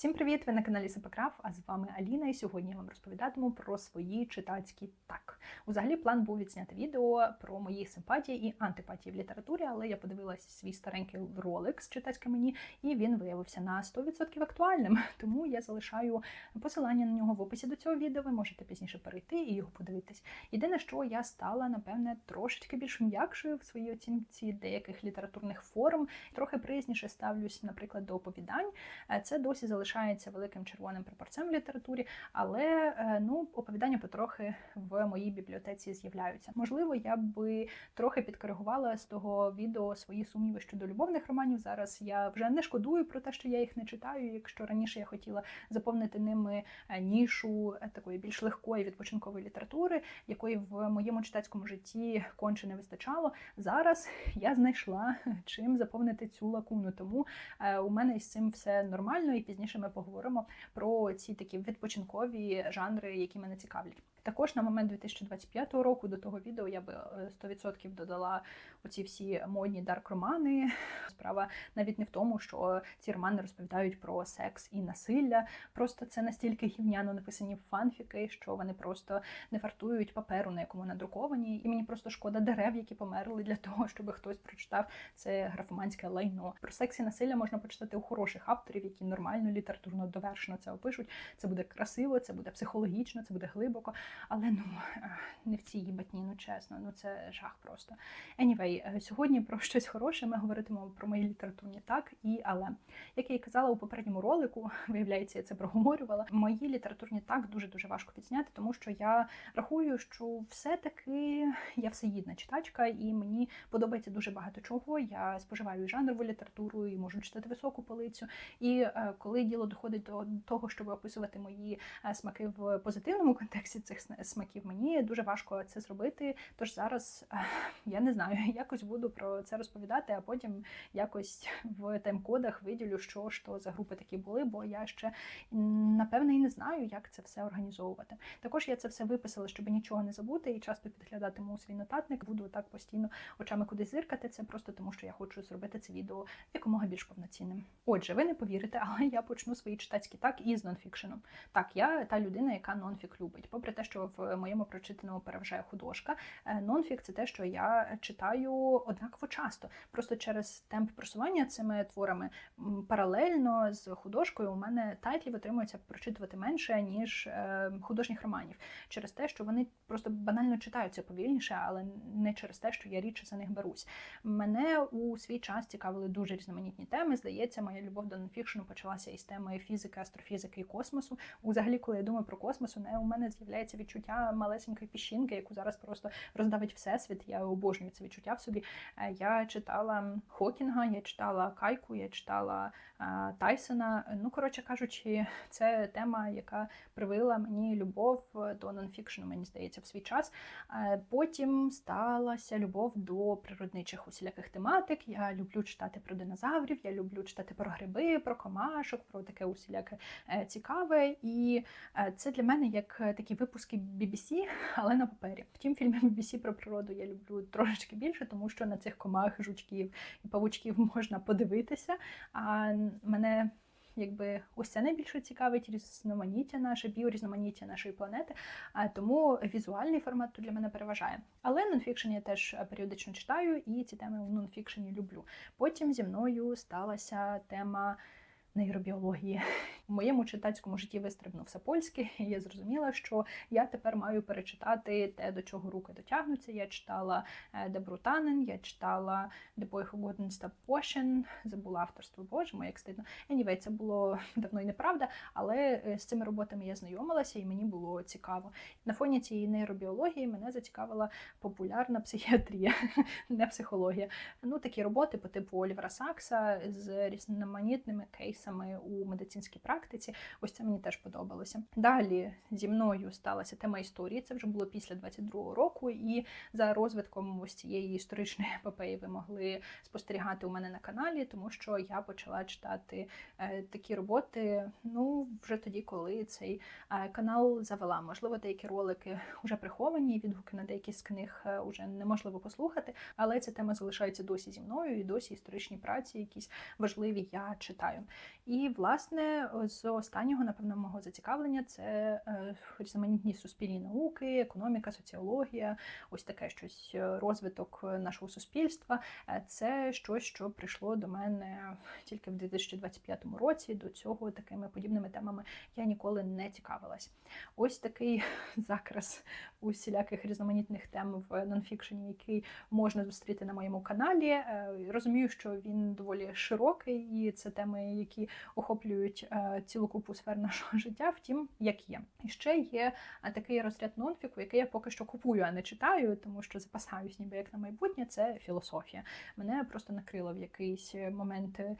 Всім привіт! Ви на каналі Сепакраф, а з вами Аліна. І сьогодні я вам розповідатиму про свої читацькі так. Взагалі план був відзняти відео про мої симпатії і антипатії в літературі, але я подивилася свій старенький ролик з читацьке мені, і він виявився на 100% актуальним. Тому я залишаю посилання на нього в описі до цього відео. Ви можете пізніше перейти і його подивитись. Єдине, що я стала, напевне, трошечки більш м'якшою в своїй оцінці деяких літературних форм. Трохи приязніше ставлюсь, наприклад, до оповідань. Е, Це досі залишається великим червоним прапорцем в літературі, але е, ну, оповідання потрохи в моїй бібліотеці з'являються. Можливо, я би трохи підкоригувала з того відео свої сумніви щодо любовних романів. Зараз я вже не шкодую про те, що я їх не читаю. Якщо раніше я хотіла заповнити ними е, нішу е, такої більш легкої відпочинкової літератури, якої в моєму читацькому житті конче не вистачало. Зараз я знайшла чим заповнити цю лакуну. Тому у мене із цим все нормально, і пізніше ми поговоримо про ці такі відпочинкові жанри, які мене цікавлять. Також на момент 2025 року до того відео я би е, 100% додала оці всі модні дарк-романи. Справа навіть не в тому, що ці романи розповідають про секс і насилля. Просто це настільки гівняно написані фанфіки, що вони просто не вартують паперу, на якому надруковані. І мені просто шкода дерев, які померли для того, щоб хтось прочитав це графоманське лайно. Про секс і насилля можна почитати у хороших авторів, які нормально літературно довершено це опишуть. Це буде красиво, це буде психологічно, це буде глибоко. Але ну не в цій їбатні, ну чесно, ну це жах просто. Anyway, е, сьогодні про щось хороше ми говоритимемо про мої літературні так і але. Як я і казала у попередньому ролику, виявляється, я це проговорювала. Мої літературні так дуже дуже важко відзняти, тому що я рахую, що все-таки я всеїдна читачка, і мені подобається дуже багато чого. Я споживаю і жанрову літературу, і можу читати високу полицю. І е, коли діло доходить до того, щоб описувати мої е, смаки в позитивному контексті цих сна- смаків, мені дуже важко це зробити. Тож зараз е, я не знаю, якось буду про це розповідати, а потім якось в тайм-кодах виділю, що ж за групи такі були, бо я ще напевне і не знаю, як це все організовувати. Також я це все виписала, щоб нічого не забути, і часто підглядатиму свій нотатник. Буду так постійно очами кудись зиркати. Це просто тому, що я хочу зробити це відео якомога більш повноцінним. Отже, ви не повірите, але я почну свої читацькі так із нонфікшеном. Так, я та людина, яка нонфік любить. Попри те, що в моєму прочитаному переважає художка, е, нонфік це те, що я читаю однаково часто. Просто через темп просування цими творами паралельно з художкою у мене тайтлів отримується прочитувати менше, ніж е, художніх романів, через те, що вони просто банально читаються повільніше, але не через те, що я рідше за них берусь. Мене у свій час цікавили дуже різноманітні теми. Здається, моя любов до нонфікшену почалася із теми фізики, астрофізики і космосу. Взагалі, коли я думаю про космос, у у мене з'являється відчуття малесенької піщинки, яку зараз просто роздавить всесвіт. Я обожнюю це відчуття в собі. Е, Я читала Хокінга, я читала Кайку, я читала Тайсона. Ну, коротше кажучи, це тема, яка привила мені любов до нонфікшену, мені здається, в свій час. Потім сталася любов до природничих усіляких тематик. Я люблю читати про динозаврів, я люблю читати про гриби, про комашок, про таке усіляке е, цікаве. І е, це для мене як такі випуски BBC, але на папері. Втім, фільми BBC про природу я люблю трошечки більше, тому що на цих комах, жучків і павучків можна подивитися. А мене якби ось це найбільше цікавить різноманіття наше, біорізноманіття нашої планети. А тому візуальний формат тут для мене переважає. Але нонфікшн я теж е, періодично читаю, і ці теми у нонфікшені люблю. Потім зі мною сталася тема. Нейробіології у моєму читацькому житті вистрибнув Сапольський, і я зрозуміла, що я тепер маю перечитати те, до чого руки дотягнуться. Я читала е, Дебру я читала Who Couldn't забула авторство Боже, моє як стидно. Anyway, це було давно і неправда, але е, з цими роботами я знайомилася і мені було цікаво. На фоні цієї нейробіології мене зацікавила популярна психіатрія, не психологія. Ну, такі роботи по типу Олівера Сакса з різноманітними кейсами у медицинській практиці. Ось це мені теж подобалося. Далі зі мною сталася тема історії. Це вже було після 22-го року, і за розвитком ось цієї історичної епопеї ви могли спостерігати у мене на каналі, тому що я почала читати е, такі роботи. Ну вже тоді, коли цей е, канал завела. Можливо, деякі ролики вже приховані, відгуки на деякі з книг е, уже неможливо послухати, але ця тема залишається досі зі мною, і досі історичні праці, якісь важливі, я читаю. І, власне, з останнього, напевно, мого зацікавлення це е, різноманітні суспільні науки, економіка, соціологія, ось таке щось е, розвиток нашого суспільства. Е, Це щось, що прийшло до мене тільки в 2025 році. До цього такими подібними темами я ніколи не цікавилась. Ось такий закрас усіляких різноманітних тем в нонфікшені, який можна зустріти на моєму каналі. Е, Розумію, що він доволі широкий, і це теми, які охоплюють е, цілу купу сфер нашого життя. Втім, як є. І ще є е, такий розряд нонфіку, який я поки що купую, а не читаю, тому що запасаюсь, ніби як на майбутнє. Це філософія. Мене просто накрило в якийсь момент е,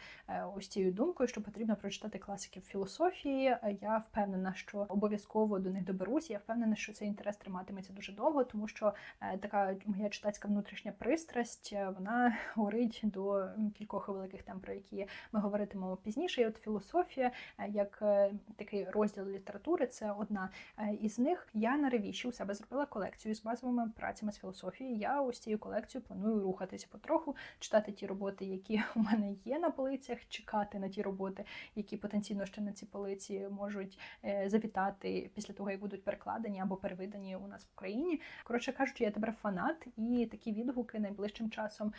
ось цією думкою, що потрібно прочитати класиків філософії. Я впевнена, що обов'язково до них доберусь. Я впевнена, що цей інтерес триматиметься дуже довго, тому що така моя читацька внутрішня пристрасть вона горить до кількох великих тем, про які ми говоритимемо пізніше. І от філософія, е, як е, такий розділ літератури, це одна е, із них. Я на ревіші у себе зробила колекцію з базовими працями з філософії. Я ось цією колекцією планую рухатися потроху, читати ті роботи, які у мене є на полицях, чекати на ті роботи, які потенційно ще на ці полиці можуть завітати після того, як будуть перекладені або перевидані у нас в Україні. Коротше кажучи, я тепер фанат, і такі відгуки найближчим часом,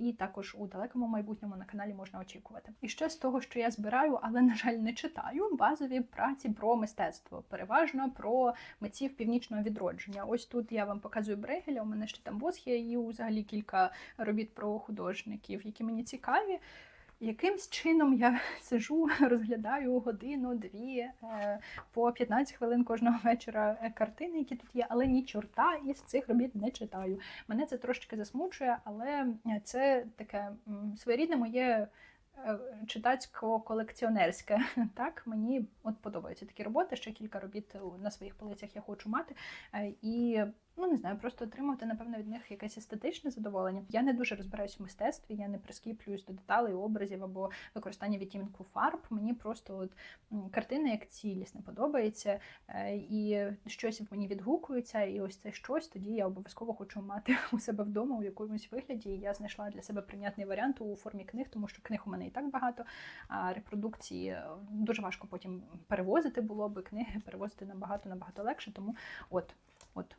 і також у далекому майбутньому на каналі можна очікувати. І ще з того, що я збираю, але на жаль, не читаю базові праці про мистецтво, переважно про митців північного відродження. Ось тут я вам показую Брегеля. У мене ще там Босхія і взагалі кілька робіт про художників, які мені цікаві. Якимсь чином я сижу, розглядаю годину-дві е, по 15 хвилин кожного вечора е, картини, які тут є, але ні чорта із цих робіт не читаю. Мене це трошки засмучує, але е, це таке своєрідне моє читацько-колекціонерське. Так, мені от подобаються такі роботи. Ще кілька робіт на своїх полицях я хочу мати. Е, І ну не знаю, просто отримувати, напевно, від них якесь естетичне задоволення. Я не дуже розбираюсь в мистецтві, я не прискіплююсь до деталей, образів або використання відтінку фарб. Мені просто от картина як цілість не подобається, е, і щось в мені відгукується, і ось це щось тоді я обов'язково хочу мати у себе вдома у якомусь вигляді. І я знайшла для себе прийнятний варіант у формі книг, тому що книг у мене і так багато, а репродукції е, дуже важко потім перевозити було би книги, перевозити набагато набагато легше. Тому от. От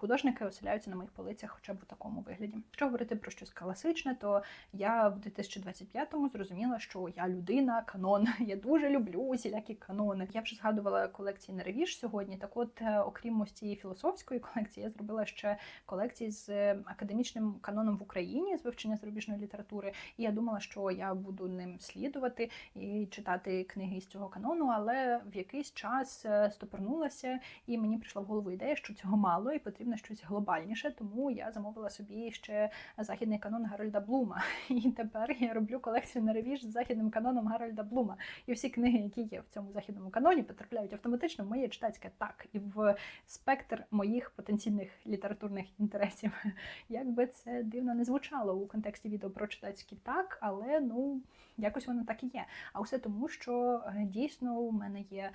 художники оселяються на моїх полицях хоча б у такому вигляді. Якщо говорити про щось класичне, то я в 2025-му зрозуміла, що я людина, канон. Я дуже люблю усілякі канони. Я вже згадувала колекції на ревіж сьогодні. Так, от, е, окрім ось цієї філософської колекції, я зробила ще колекції з е, академічним каноном в Україні з вивчення зарубіжної літератури. І я думала, що я буду ним слідувати і читати книги з цього канону, але в якийсь час е, стопорнулася, і мені прийшла в голову ідея, що цього мало і потрібно щось глобальніше. Тому я замовила собі ще західний канон Гарольда Блума. І тепер я роблю колекцію на ревіж з західним каноном Гарольда Блума. І всі книги, які є в цьому західному каноні, потрапляють автоматично в моє читацьке так і в спектр моїх потенційних літературних інтересів. Як би це дивно не звучало у контексті відео про читацькі так, але ну якось воно так і є. А все тому, що е, дійсно у мене є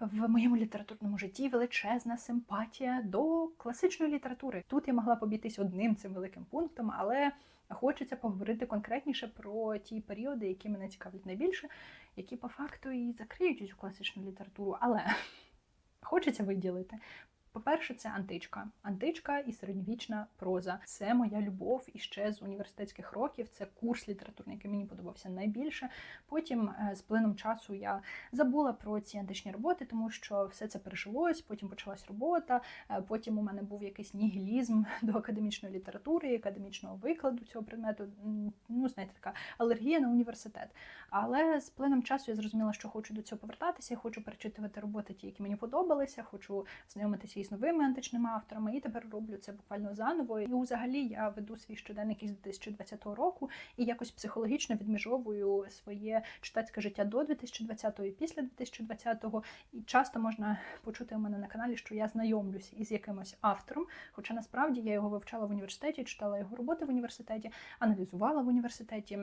в моєму літературному житті величезна симпатія до класичної літератури. Тут я могла побітись одним цим великим пунктом, але хочеться поговорити конкретніше про ті періоди, які мене цікавлять найбільше, які по факту і закриють цю класичну літературу. Але хочеться виділити. По-перше, це античка. Античка і середньовічна проза. Це моя любов і ще з університетських років. Це курс літературний, який мені подобався найбільше. Потім е, з плином часу я забула про ці античні роботи, тому що все це пережилось. Потім почалась робота. е, Потім у мене був якийсь нігілізм до академічної літератури, академічного викладу цього предмету. Ну, знаєте, така алергія на університет. Але з плином часу я зрозуміла, що хочу до цього повертатися. Хочу перечитувати роботи, ті, які мені подобалися. Хочу знайомитися із новими античними авторами. І тепер роблю це буквально заново. І взагалі я веду свій щоденник із 2020 року і якось психологічно відміжовую своє читацьке життя до 2020-го і після 2020-го. І часто можна почути у мене на каналі, що я знайомлюсь із якимось автором. Хоча насправді я його вивчала в університеті, читала його роботи в університеті, аналізувала в університеті.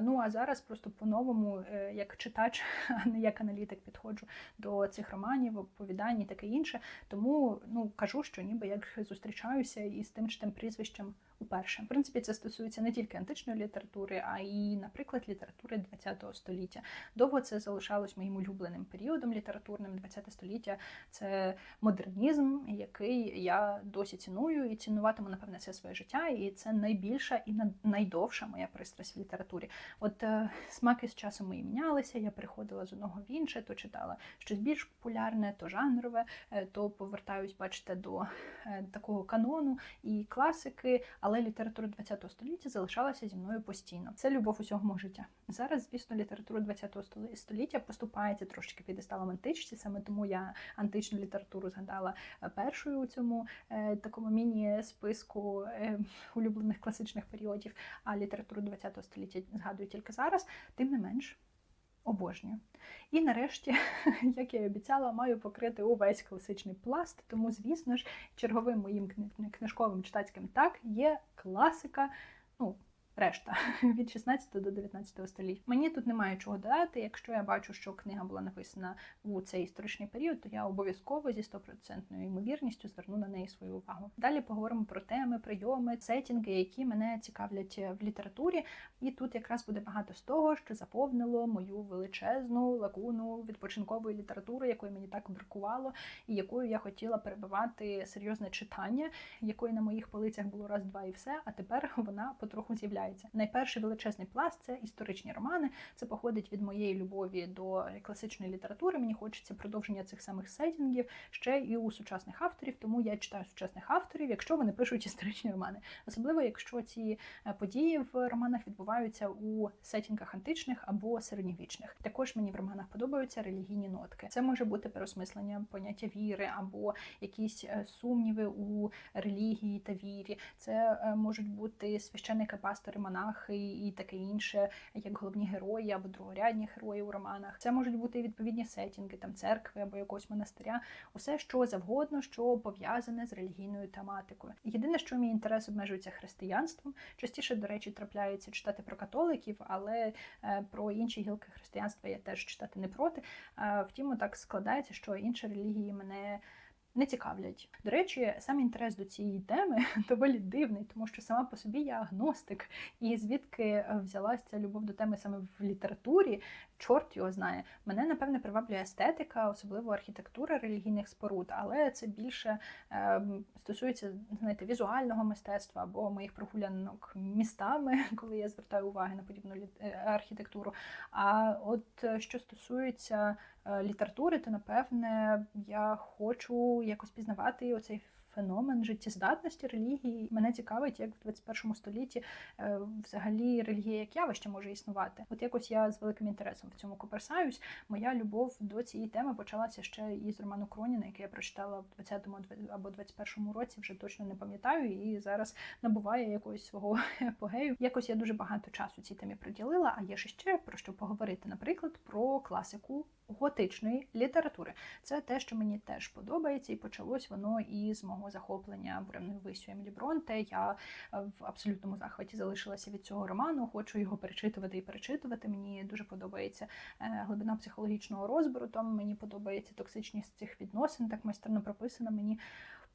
Ну а зараз просто по-новому, е, як читач, а не як аналітик, підходжу до цих романів, оповідань і таке інше. Тому ну кажу, що ніби як зустрічаюся із тим чи тим прізвищем уперше. В принципі, це стосується не тільки античної літератури, а й, наприклад, літератури ХХ століття. Довго це залишалось моїм улюбленим періодом літературним. ХХ століття це модернізм, який я досі ціную і цінуватиму, напевне, все своє життя. І це найбільша і найдовша моя пристрасть в літературі. От е, смаки з часом мої мінялися. Я переходила з одного в інше, то читала щось більш популярне, то жанрове, е, то повертаюсь, бачите, до е, такого канону і класики. Але література ХХ століття залишалася зі мною постійно. Це любов усього життя. Зараз, звісно, література ХХ століття поступається трошки підесталом античці, саме тому я античну літературу згадала е, першою у цьому е, такому міні-списку е, улюблених класичних періодів, а літературу ХХ століття згадую тільки зараз, тим не менш. Обожнюю. І нарешті, як я і обіцяла, маю покрити увесь класичний пласт, тому, звісно ж, черговим моїм книжковим читацьким так є класика. ну, решта від 16 до 19 століття. Мені тут немає чого додати. Якщо я бачу, що книга була написана у цей історичний період, то я обов'язково зі стопроцентною ймовірністю зверну на неї свою увагу. Далі поговоримо про теми, прийоми, сетінги, які мене цікавлять в літературі. І тут якраз буде багато з того, що заповнило мою величезну лагуну відпочинкової літератури, якої мені так бракувало, і якою я хотіла перебивати серйозне читання, якої на моїх полицях було раз, два і все. А тепер вона потроху з'являється відбувається. Найперший величезний пласт це історичні романи. Це походить від моєї любові до класичної літератури. Мені хочеться продовження цих самих сетінгів ще і у сучасних авторів. Тому я читаю сучасних авторів, якщо вони пишуть історичні романи, особливо якщо ці е, події в романах відбуваються у сетінгах античних або середньовічних. Також мені в романах подобаються релігійні нотки. Це може бути переосмислення поняття віри або якісь е, сумніви у релігії та вірі. Це е, можуть бути священники пастори монахи і таке інше, як головні герої або другорядні герої у романах. Це можуть бути відповідні сетінги, там церкви або якогось монастиря, усе що завгодно, що пов'язане з релігійною тематикою. Єдине, що мій інтерес обмежується християнством. Частіше, до речі, трапляється читати про католиків, але е, про інші гілки християнства я теж читати не проти. Втім, так складається, що інші релігії мене не цікавлять. До речі, сам інтерес до цієї теми доволі дивний, тому що сама по собі я агностик, і звідки е, взялася любов до теми саме в літературі, чорт його знає. Мене напевне приваблює естетика, особливо архітектура релігійних споруд, але це більше е, стосується знаєте, візуального мистецтва або моїх прогулянок містами, коли я звертаю увагу на подібну е, архітектуру. А от е, що стосується Е, літератури, то напевне я хочу якось пізнавати оцей феномен життєздатності релігії. Мене цікавить, як в 21 столітті е, взагалі релігія як явище може існувати. От якось я з великим інтересом в цьому коперсаюсь. Моя любов до цієї теми почалася ще із роману Кроніна, який я прочитала в 20-му або 21-му році, вже точно не пам'ятаю, і зараз набуває якогось свого епогею. Якось я дуже багато часу цій темі приділила. А є ще про що поговорити, наприклад, про класику готичної літератури. Це те, що мені теж подобається, і почалось воно із мого захоплення буремною висю Емілі Бронте. Я в абсолютному захваті залишилася від цього роману. Хочу його перечитувати і перечитувати. Мені дуже подобається е, глибина психологічного розбору. Тому мені подобається токсичність цих відносин, так майстерно прописана. Мені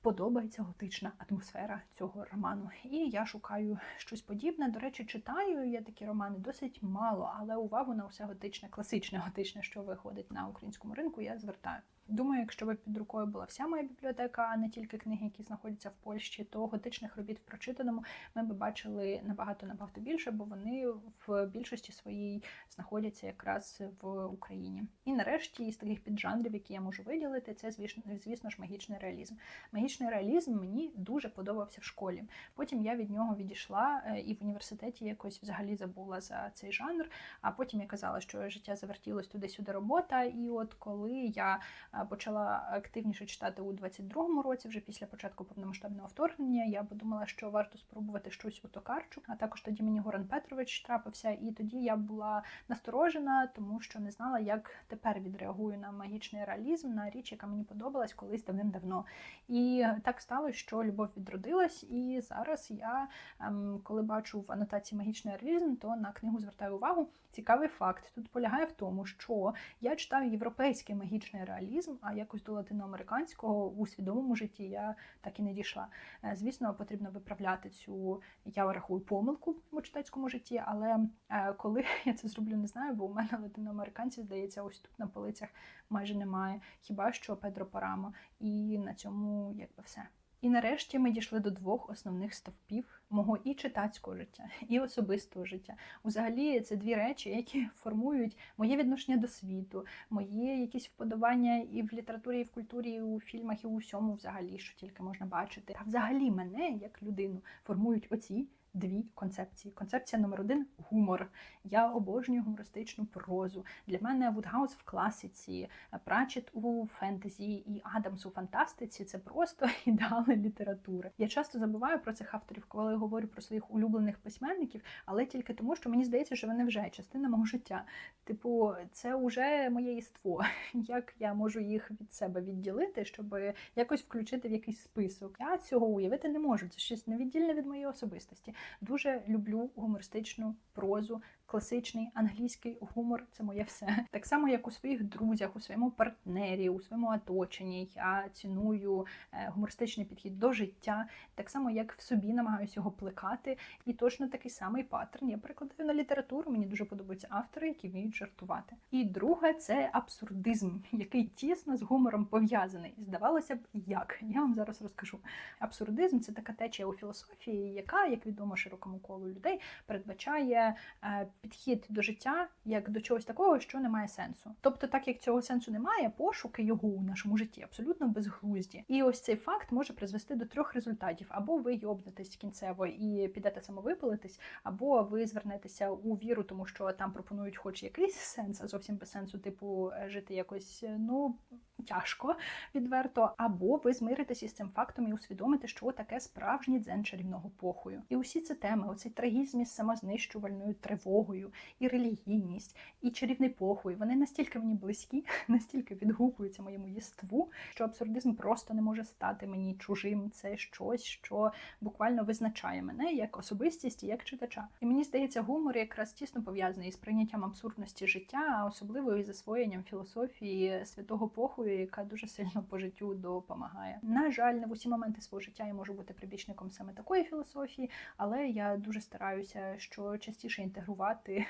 подобається готична атмосфера цього роману. І я шукаю щось подібне. До речі, читаю я такі романи досить мало, але увагу на все готичне, класичне готичне, що виходить на українському ринку, я звертаю. Думаю, якщо б під рукою була вся моя бібліотека, а не тільки книги, які знаходяться в Польщі, то готичних робіт в прочитаному ми б бачили набагато набагато більше, бо вони в більшості своїй знаходяться якраз в Україні. І нарешті із таких піджанрів, які я можу виділити, це звісно, звісно ж магічний реалізм. Магічний реалізм мені дуже подобався в школі. Потім я від нього відійшла е, і в університеті якось взагалі забула за цей жанр. А потім я казала, що життя завертілось туди-сюди робота. І от коли я почала активніше читати у 22-му році, вже після початку повномасштабного вторгнення. Я подумала, що варто спробувати щось у Токарчу. А також тоді мені Горан Петрович трапився, і тоді я була насторожена, тому що не знала, як тепер відреагую на магічний реалізм, на річ, яка мені подобалась колись давним-давно. І І так сталося, що любов відродилась, і зараз я, ем, коли бачу в анотації магічний реалізм, то на книгу звертаю увагу. Цікавий факт тут полягає в тому, що я читаю європейський магічний реалізм, а якось до латиноамериканського у свідомому житті я так і не дійшла. Е, Звісно, потрібно виправляти цю я рахую помилку в читацькому житті, але е, коли я це зроблю, не знаю, бо у мене латиноамериканців, здається, ось тут на полицях майже немає. Хіба що Педро Парамо, і на цьому якби все. І нарешті ми дійшли до двох основних стовпів мого і читацького життя, і особистого життя. Взагалі, це дві речі, які формують моє відношення до світу, моє якісь вподобання і в літературі, і в культурі, і у фільмах, і у всьому, взагалі, що тільки можна бачити. А взагалі мене як людину формують оці. Дві концепції. Концепція номер один гумор. Я обожнюю гумористичну прозу. Для мене Вудгаус в класиці, Прачет у фентезі і Адамс у фантастиці це просто ідеали літератури. Я часто забуваю про цих авторів, коли говорю про своїх улюблених письменників, але тільки тому, що мені здається, що вони вже частина мого життя. Типу, це вже моє єство. Як я можу їх від себе відділити, щоб якось включити в якийсь список? Я цього уявити не можу. Це щось невіддільне від моєї особистості. Дуже люблю гумористичну прозу, класичний англійський гумор це моє все. Так само, як у своїх друзях, у своєму партнері, у своєму оточенні. Я ціную е, гумористичний підхід до життя, так само, як в собі намагаюся його плекати. І точно такий самий паттерн я перекладаю на літературу. Мені дуже подобаються автори, які вміють жартувати. І друге це абсурдизм, який тісно з гумором пов'язаний. Здавалося б, як я вам зараз розкажу. Абсурдизм це така течія у філософії, яка, як відомо широкому колу людей, передбачає е, підхід до життя як до чогось такого, що не має сенсу. Тобто, так як цього сенсу немає, пошуки його у нашому житті абсолютно безглузді. І ось цей факт може призвести до трьох результатів: або ви йобнетесь кінцево і підете самовипилитись, або ви звернетеся у віру, тому що там пропонують хоч якийсь сенс, а зовсім без сенсу, типу жити якось ну тяжко відверто, або ви змиритесь із цим фактом і усвідомите, що таке справжній дзен чарівного похою. І усі ці теми, оцей трагізм із самознищувальною тривогою, і релігійність, і чарівний похуй, вони настільки мені близькі, настільки відгукуються моєму єству, що абсурдизм просто не може стати мені чужим. Це щось, що буквально визначає мене як особистість і як читача. І мені здається, гумор якраз тісно пов'язаний з прийняттям абсурдності життя, а особливо із засвоєнням філософії святого похую, яка дуже сильно по життю допомагає. На жаль, не в усі моменти свого життя я можу бути прибічником саме такої філософії, але я дуже стараюся, що частіше інтегрувати е,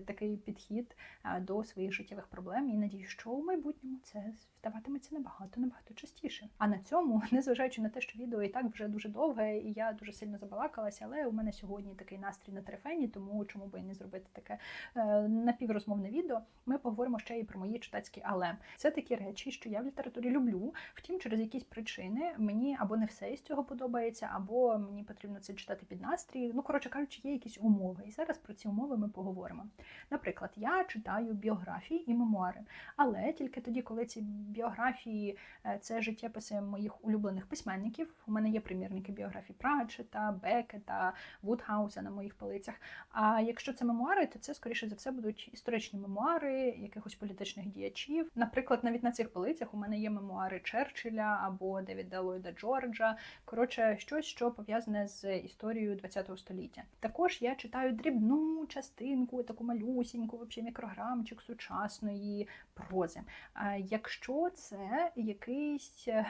такий підхід е, до своїх життєвих проблем. І надію, що у майбутньому це ставатиметься набагато набагато частіше. А на цьому, незважаючи на те, що відео і так вже дуже довге, і я дуже сильно забалакалася, але у мене сьогодні такий настрій на трефені, тому чому би і не зробити таке е, напіврозмовне відео. Ми поговоримо ще і про мої читацькі але це такі речі, що я в літературі люблю. Втім, через якісь причини мені або не все з цього подобається, або мені потрібно це читати під настрій. Ну, коротше кажучи, є якісь умови. І зараз про ці умови ми поговоримо. Наприклад, я читаю біографії і мемуари, але тільки тоді, коли ці біографії е, це життєписи моїх улюблених письменників. У мене є примірники біографій Пратчета, Бекета, Вудхауса на моїх полицях. А якщо це мемуари, то це скоріше за все будуть історичні мемуари якихось політичних діячів. Наприклад, навіть на цих полицях у мене є мемуари Черчилля або Девіда Ллойда Джорджа. Коротше, щось, що пов'язане з історією ХХ століття. Також я читаю дрібну частинку, таку малюсіньку, взагалі мікрограмчик сучасної прози. А якщо це якийсь е,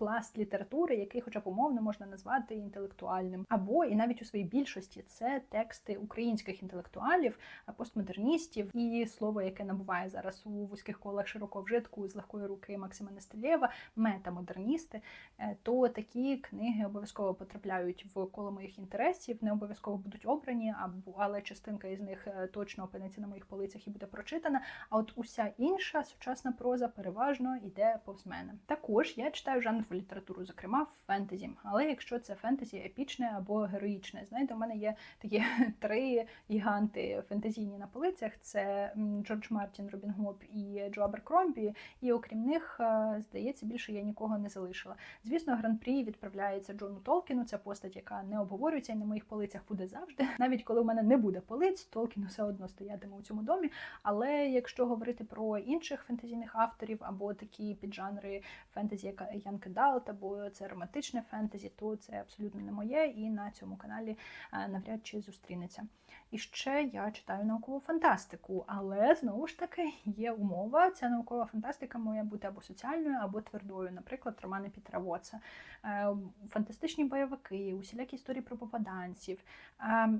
пласт літератури, який, хоча б умовно можна назвати інтелектуальним, або і навіть у своїй більшості це тексти українських інтелектуалів, постмодерністів, і слово, яке набуває зараз у вузьких колах широкого вжитку з легкої руки Максима Нестелєва, метамодерністи, е, то такі книги обов'язково потрапляють в коло моїх інтересів, не обов'язково будуть обрані, або але частинка із них е, точно опиниться на моїх полицях і буде прочитана. А от уся інша сучасна проза переважно йде повз мене. Також я читаю жанр літературу, зокрема фентезі. Але якщо це фентезі епічне або героїчне, знаєте, у мене є такі три гіганти фентезійні на полицях: це Джордж Мартін, Робін Гуд і Джо Аберкромбі. І окрім них, е, здається, більше я нікого не залишила. Звісно, гран-прі відправляється Джону Толкіну. Це постать, яка не обговорюється і на моїх полицях буде завжди. Навіть коли у мене не буде полиць, Толкін все одно стоятиме у цьому домі. Але якщо говорити про інших фентезійних авторів або такі піджанри фентезі, як Янка адалт табу, це романтичне фентезі, то це абсолютно не моє, і на цьому каналі е, навряд чи зустрінеться. І ще я читаю наукову фантастику, але знову ж таки є умова. Ця наукова фантастика має бути або соціальною, або твердою, наприклад, романи Пітера Вотса, Е, фантастичні бойовики, усілякі історії про попаданців.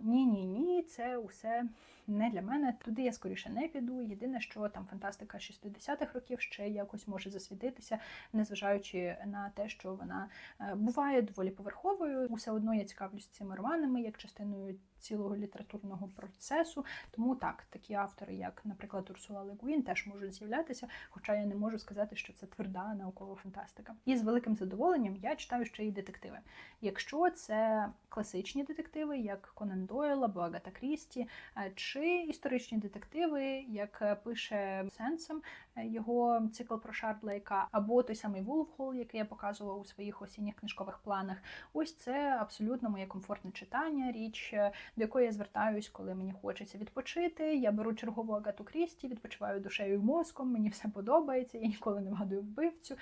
Ні, ні, ні, це усе не для мене. Туди я скоріше не піду. Єдине, що там фантастика 60-х років ще якось може засвітитися, незважаючи на те, що вона е, буває доволі поверховою. Усе одно я цікавлюсь цими романами як частиною цілого літературного процесу. Тому так, такі автори, як, наприклад, Урсула Легуін, теж можуть з'являтися, хоча я не можу сказати, що це тверда наукова фантастика. І з великим задоволенням я читаю ще й детективи. Якщо це класичні детективи, як Конан Дойл або Агата Крісті, е, чи історичні детективи, як пише Сенсом е, його цикл про Шардлейка, або той самий Вулфхол, який я показувала у своїх осінніх книжкових планах. Ось це абсолютно моє комфортне читання, річ, е, до якої я звертаюсь, коли мені хочеться відпочити. Я беру чергову Агату Крісті, відпочиваю душею і мозком, мені все подобається, я ніколи не вгадую вбивцю.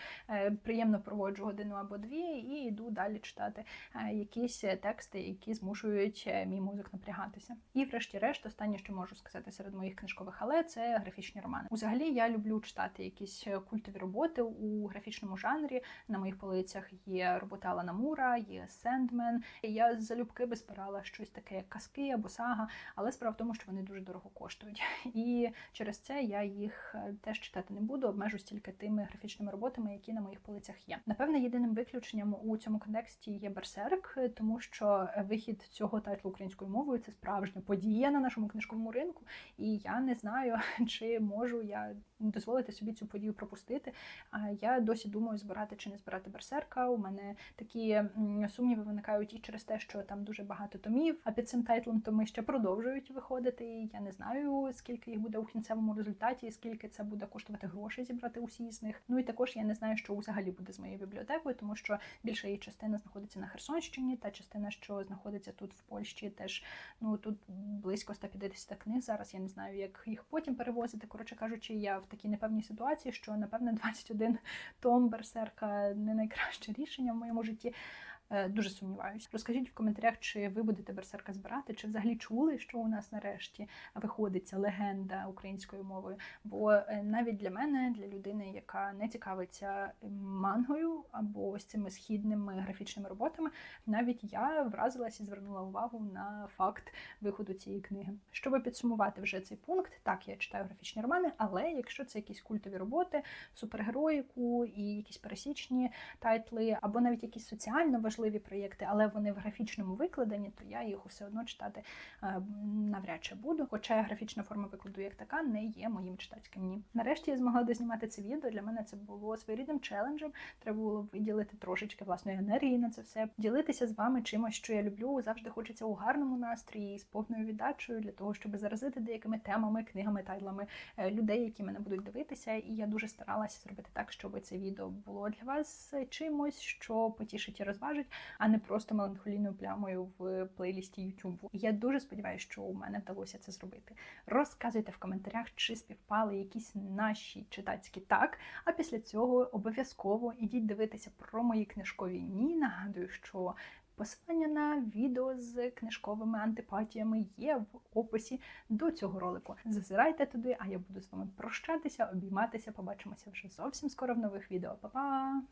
Приємно проводжу годину або дві і йду далі читати якісь тексти, які змушують мій мозок напрягатися. І, врешті-решт, останнє, що можу сказати серед моїх книжкових але це графічні романи. Взагалі я люблю читати якісь культові роботи у графічному жанрі. На моїх полицях є робота Алана Мура, є Сендмен. Я залюбки би збирала щось таке, як казки або сага, але справа в тому, що вони дуже дорого коштують. І через це я їх теж читати не буду, обмежусь тільки тими графічними роботами, які на моїх полицях є. Напевне, єдиним виключенням у цьому контексті є Берсерк, тому що вихід цього тайтлу українською мовою це справжня подія на нашому книжковому ринку, і я не знаю, чи можу я дозволити собі цю подію пропустити. А я досі думаю, збирати чи не збирати берсерка. У мене такі сумніви виникають і через те, що там дуже багато томів. А під цим тайтлом томи ще продовжують виходити. І я не знаю, скільки їх буде у кінцевому результаті, і скільки це буде коштувати грошей зібрати усі з них. Ну і також я не знаю, що взагалі буде з моєю бібліотекою, тому що більша її частина знаходиться на Херсонщині, та частина, що знаходиться тут в Польщі, теж ну тут близько 150 книг. Зараз я не знаю, як їх потім перевозити. Коротше кажучи, я в такій непевній ситуації, що напевне 21 том берсерка не найкраще рішення в моєму житті. Е, дуже сумніваюся. Розкажіть в коментарях, чи ви будете берсерка збирати, чи взагалі чули, що у нас нарешті виходиться легенда українською мовою. Бо е, навіть для мене, для людини, яка не цікавиться мангою або ось цими східними графічними роботами, навіть я вразилася і звернула увагу на факт виходу цієї книги. Щоб підсумувати вже цей пункт, так я читаю графічні романи, але якщо це якісь культові роботи, супергероїку і якісь пересічні тайтли, або навіть якісь соціально важливі важливі проєкти, але вони в графічному викладенні, то я їх усе одно читати е, навряд чи буду. Хоча графічна форма викладу як така не є моїм читацьким ні. Нарешті я змогла дознімати це відео. Для мене це було своєрідним челенджем. Треба було виділити трошечки власної енергії на це все, ділитися з вами чимось, що я люблю. Завжди хочеться у гарному настрої з повною віддачею для того, щоб заразити деякими темами, книгами, тайтлами е, людей, які мене будуть дивитися. І я дуже старалася зробити так, щоб це відео було для вас чимось, що потішить і розважить а не просто меланхолійною плямою в плейлісті Ютубу. Я дуже сподіваюся, що у мене вдалося це зробити. Розказуйте в коментарях, чи співпали якісь наші читацькі так. А після цього обов'язково ідіть дивитися про мої книжкові ні. Нагадую, що. Посилання на відео з книжковими антипатіями є в описі до цього ролику. Зазирайте туди, а я буду з вами прощатися, обійматися. Побачимося вже зовсім скоро в нових відео. Па-па!